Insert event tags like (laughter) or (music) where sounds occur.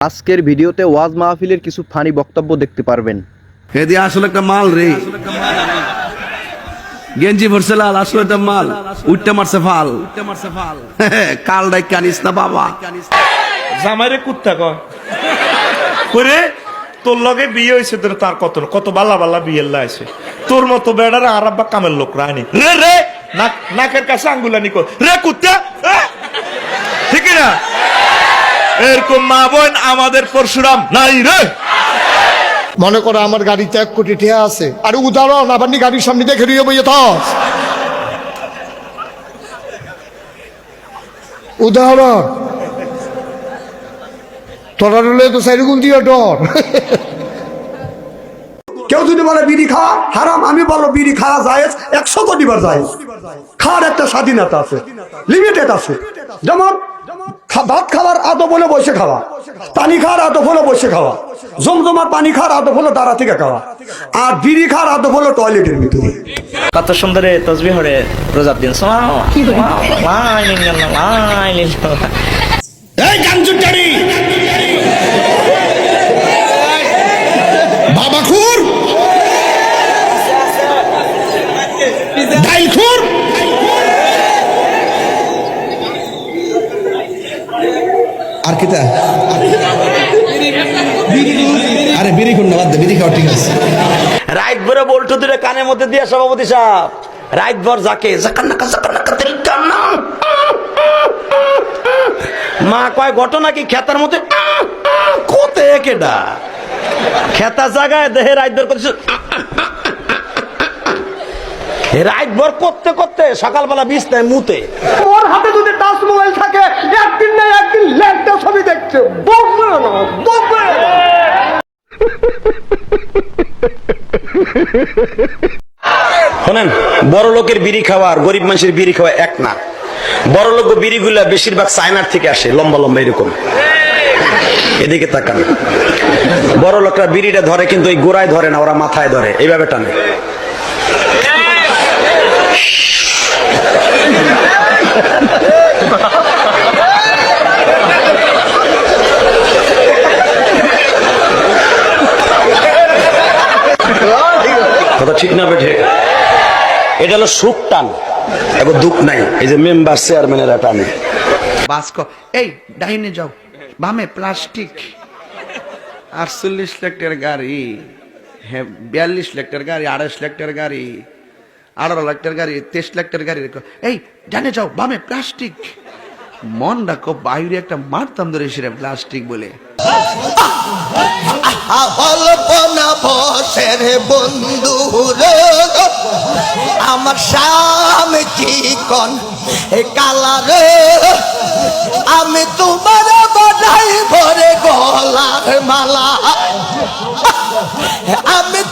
আজকের ভিডিওতে ওয়াজ মাহফিলের কিছু ফানি বক্তব্য দেখতে পারবেন। এদি আসলে একটা মাল রে? গেঞ্জি ভরছে লাল আসলে একটা মাল। উঠতে মারছে ফাল। (laughs) কাল ডাই কানিস না বাবা। জামাইরে কুত্তা কয়। করে তোর লগে বিয়ে হয়েছে তোর তার কত কত বাল্লা বাল্লা বিয়ে তোর মতো বেড়ার আর আব্বা কামের লোক রানি রে রে নাক নাকের কাছে আঙ্গুলানি কর। রে কুত্তা এ! ঠিক না এরকম মা বোন আমাদের পরশুরাম নাই রে। মনে করো আমার গাড়িতে এক কোটি টিয়া আছে। আর উদাহরণ আবার গাড়ির সামনে দেখে নিয়ে বইয়ে থাস উদাহরণ তোরা রলে তো দিয়ে ডর। কেউ যদি বলে বিড়ি খাওয়া হারাম আমি বলব বিড়ি খাওয়া যায় একশো কোটি বার যায় খাওয়ার একটা স্বাধীনতা আছে লিমিটেড আছে। যেমন ভাত খাওয়ার আদব হলে বসে খাওয়া। পানি খাওয়ার আদব হলো বসে খাওয়া। জমজমার পানি খাওয়ার আদব হলো দাঁড়া থেকে খাওয়া। আর বিড়ি খাওয়ার আদব হলো টয়লেটের ভিতরে। কত সুন্দরে তসবি হরে রোজার দিন। এই গাঞ্জুটারি বাবা খুর। আর কিতা আরে বিড়ি খুন না বাদ বিড়ি খাওয়া ঠিক আছে। রাইত ভরে বল্টু দূরে কানের মধ্যে দিয়ে সভাপতি সাহেব। রাইত ভর যাকে জাকার নাকা জাকার নাকা তেরি কান্না মা কয় ঘটনা কি খেতার মধ্যে? কোতে কেডা খেতা জায়গায় দেহে রাইত ভর করছে রাইত ভর করতে করতে সকালবেলা বিছনায় মুতে। ওর হাতে যদি টাচ মোবাইল থাকে দেখছে বকবে না বকবে শোনেন, বড় লোকের বিড়ি খাওয়া আর গরিব মানুষের বিড়ি খাওয়া এক না। বড় লোক বিড়িগুলা বেশিরভাগ চায়নার থেকে আসে, লম্বা লম্বা এরকম। এদিকে তাকান। বড় লোকরা বিড়িটা ধরে কিন্তু ওই গোড়ায় ধরে না, ওরা মাথায় ধরে, এইভাবে টানে। কথা ঠিক না বেঠে এটা হলো সুখ টান। এখন দুঃখ নাই। এই যে মেম্বার চেয়ারম্যানেরা টানে। বাস্ক, এই, ডাইনে যাও। বামে প্লাস্টিক। আটচল্লিশ লাখ টাকার গাড়ি। হ্যাঁ বিয়াল্লিশ লাখ গাড়ি, আড়াইশ লাখ গাড়ি, আঠারো লাখ গাড়ি, তেইশ লাখ গাড়ি। এই ডানে যাও, বামে প্লাস্টিক। মন রাখো বাইরে একটা মারতাম ধরে সেটা প্লাস্টিক বলে। অল্পনা বসের বন্ধু আমার স্বামী চিকন কালার আমি তোমার বলাই ভরে গলার মালা। আমি